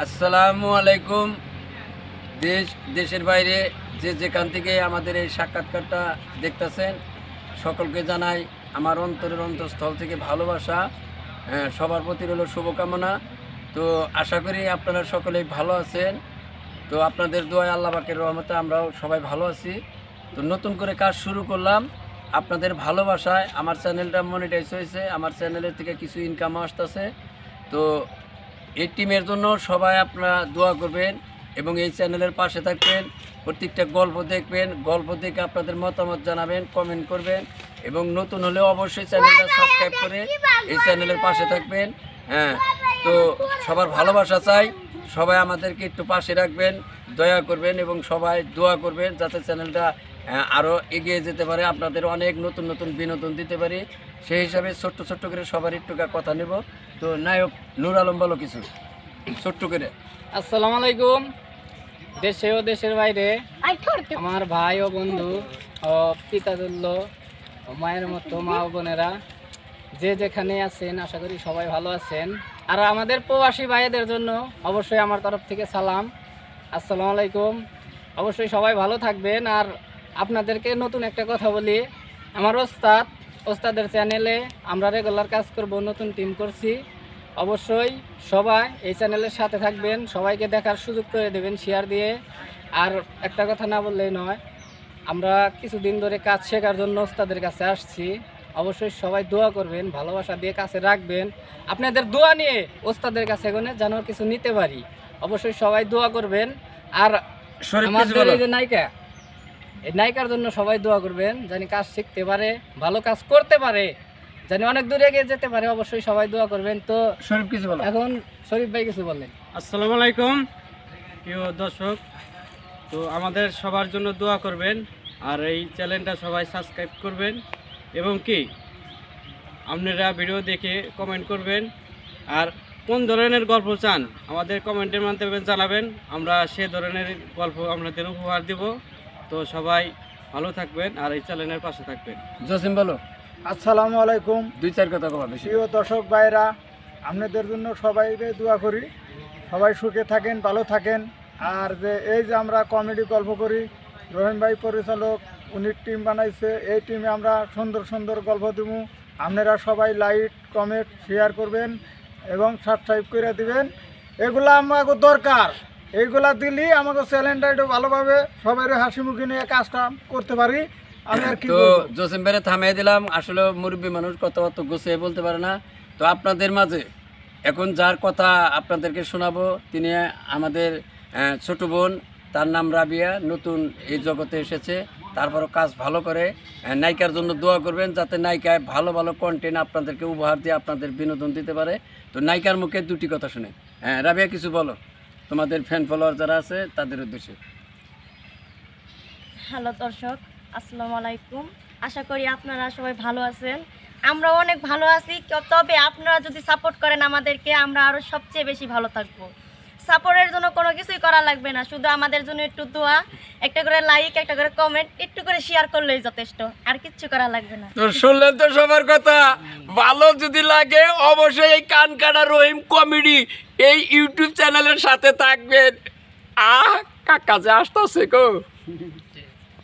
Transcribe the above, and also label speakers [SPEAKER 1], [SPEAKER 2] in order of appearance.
[SPEAKER 1] আসসালামু আলাইকুম। দেশ দেশের বাইরে যে যেখান থেকে আমাদের এই সাক্ষাৎকারটা দেখতেছেন সকলকে জানাই আমার অন্তরের অন্তঃস্থল থেকে ভালোবাসা। হ্যাঁ, সবার প্রতি রইল শুভকামনা। তো আশা করি আপনারা সকলেই ভালো আছেন। তো আপনাদের দোয়ায় আল্লাহ পাকের রহমতে আমরাও সবাই ভালো আছি। তো নতুন করে কাজ শুরু করলাম। আপনাদের ভালোবাসায় আমার চ্যানেলটা মনিটাইজ হয়েছে। আমার চ্যানেলের থেকে কিছু ইনকামও আসতেছে। তো এই টিমের জন্য সবাই আপনারা দোয়া করবেন এবং এই চ্যানেলের পাশে থাকবেন প্রত্যেকটা গল্প দেখবেন গল্প দেখে আপনাদের মতামত জানাবেন কমেন্ট করবেন এবং নতুন হলে অবশ্যই চ্যানেলটা সাবস্ক্রাইব করে এই চ্যানেলের পাশে থাকবেন। হ্যাঁ তো সবার ভালোবাসা চাই। সবাই আমাদেরকে একটু পাশে রাখবেন দয়া করবেন এবং সবাই দোয়া করবেন যাতে চ্যানেলটা আরও এগিয়ে যেতে পারে। আপনাদের অনেক নতুন নতুন বিনোদন দিতে পারি। সেই হিসাবে ছোট্ট ছোট্ট করে সবার একটু কথা নেব। তো নায়ক নূর আলম বলো কিছু ছোট্ট করে।
[SPEAKER 2] আসসালামু আলাইকুম। দেশে ও দেশের বাইরে আমার ভাই ও বন্ধু ও পিতাতুল্য ও মায়ের মতো মা ও বোনেরা যে যেখানে আছেন, আশা করি সবাই ভালো আছেন। আর আমাদের প্রবাসী ভাইদের জন্য অবশ্যই আমার তরফ থেকে সালাম। আসসালামু আলাইকুম। অবশ্যই সবাই ভালো থাকবেন। আর আপনাদেরকে নতুন একটা কথা বলি, আমার ওস্তাদ, ওস্তাদের চ্যানেলে আমরা রেগুলার কাজ করব, নতুন টিম করছি। অবশ্যই সবাই এই চ্যানেলের সাথে থাকবেন, সবাইকে দেখার সুযোগ করে দেবেন শেয়ার দিয়ে। আর একটা কথা না বললেই নয়, আমরা কিছুদিন ধরে কাজ শেখার জন্য ওস্তাদের কাছে আসছি। অবশ্যই সবাই দোয়া করবেন ভালোবাসা দিয়ে কাছে রাখবেন। আপনাদের দোয়া নিয়ে ওস্তাদের কাছে এগোনে যেন কিছু নিতে পারি। অবশ্যই সবাই দোয়া করবেন। আর আমাদের এই যে নায়িকা এই নায়িকার জন্য সবাই দোয়া করবেন জানি কাজ শিখতে পারে ভালো কাজ করতে পারে জানি অনেক দূরে এগিয়ে যেতে পারে অবশ্যই সবাই দোয়া করবেন। তো
[SPEAKER 1] শরীফ কিছু বলো।
[SPEAKER 2] এখন শরীফ ভাই কিছু বললেন
[SPEAKER 3] আসসালামু আলাইকুম প্রিয় দর্শক। তো আমাদের সবার জন্য দোয়া করবেন আর এই চ্যানেলটা সবাই সাবস্ক্রাইব করবেন। এবং কি আপনারা ভিডিও দেখে কমেন্ট করবেন। আর কোন ধরনের গল্প চান আমাদের কমেন্টের মাধ্যমে জানাবেন। আমরা সে ধরনের গল্প আপনাদের উপহার দিব। তো সবাই ভালো থাকবেন আর এই চ্যানেলের পাশে থাকবেন।
[SPEAKER 1] জসিম বলো।
[SPEAKER 4] আসসালামু আলাইকুম।
[SPEAKER 1] দুই চার কথা বেশি।
[SPEAKER 4] প্রিয় দর্শক ভাইরা আপনাদের জন্য সবাই দোয়া করি। সবাই সুখে থাকেন ভালো থাকেন। আর যে এই যে আমরা কমেডি গল্প করি রহিম ভাই পরিচালক উনি টিম বানাইছে এই টিমে আমরা সুন্দর সুন্দর গল্প দিব আপনারা সবাই লাইক কমেন্ট শেয়ার করবেন এবং সাবস্ক্রাইব করে দিবেন। এগুলো আমাকে দরকার। এইগুলা দিলেই আমাকে চ্যানেলটা একটু ভালোভাবে সবাই হাসি মুখে নিয়ে কাজটা করতে পারি। আমি আর কি
[SPEAKER 1] তো জসিম ভাইরে থামিয়ে দিলাম। আসলে মুরব্বী মানুষ কথাবার্তা গুছিয়ে বলতে পারে না। তো আপনাদের মাঝে এখন যার কথা আপনাদেরকে শোনাবো তিনি আমাদের ছোট বোন তার নাম রাবিয়া নতুন এই জগতে এসেছে। তারপরও কাজ ভালো করে নায়িকার জন্য দোয়া করবেন যাতে নায়িকায় ভালো ভালো কন্টেন্ট আপনাদেরকে উপহার দিয়ে আপনাদের বিনোদন দিতে পারে। তো নায়িকার মুখে দুটি কথা শুনে। হ্যাঁ রাবিয়া, কিছু বলো। তোমাদের ফ্যান ফলোয়ার যারা আছে, তাদের উদ্দেশ্যে।
[SPEAKER 5] হ্যালো দর্শক, আসসালামু আলাইকুম। আশা করি আপনারা সবাই ভালো আছেন। আমরা অনেক ভালো আছি তবে আপনারা যদি সাপোর্ট করেন আমাদেরকে, আমরা আরও সবচেয়ে বেশি ভালো থাকব। সাপোর্টের জন্য কোনো কিছুই করা লাগবে না। শুধু আমাদের জন্য একটু দোয়া, একটা করে লাইক একটা করে কমেন্ট একটু করে শেয়ার করলেই যথেষ্ট। আর কিচ্ছু করা লাগবে না।
[SPEAKER 1] শুনলেন তো সবার কথা? ভালো যদি লাগে, অবশ্যই এই কান কাটা রহিম কমেডি এই ইউটিউব চ্যানেলের সাথে থাকবেন। আহ, কাকা যে আসতেছে গো।